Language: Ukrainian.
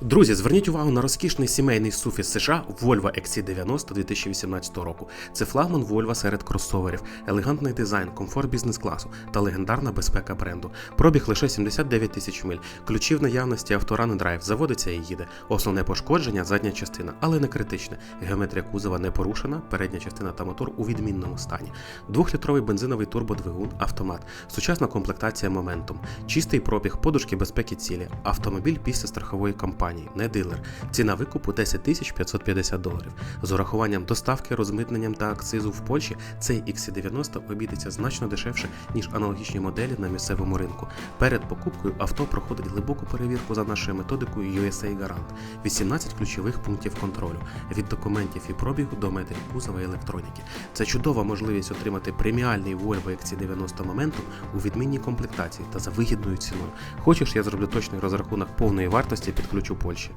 Друзі, зверніть увагу на розкішний сімейний із США Volvo XC90 2018 року. Це флагман Volvo серед кросоверів, елегантний дизайн, комфорт бізнес-класу та легендарна безпека бренду. Пробіг лише 79 тисяч миль. Ключі в наявності авторан драйв заводиться і їде. Основне пошкодження задня частина, але не критичне. Геометрія кузова не порушена, передня частина та мотор у відмінному стані. Двохлітровий бензиновий турбодвигун, автомат, сучасна комплектація моментум, чистий пробіг, подушки безпеки цілі, автомобіль після страхової кампанії, не дилер. Ціна викупу 10 тисяч 550 доларів. З урахуванням доставки, розмитненням та акцизу в Польщі цей XC90 обійдеться значно дешевше, ніж аналогічні моделі на місцевому ринку. Перед покупкою авто проходить глибоку перевірку за нашою методикою USA Garant. 18 ключових пунктів контролю від документів і пробігу до метрів кузова і електроніки. Це чудова можливість отримати преміальний Volvo XC90 Momentum у відмінній комплектації та за вигідною ціною. Хочеш, я зроблю точний розрахунок повної вартості під ключ у Польщі.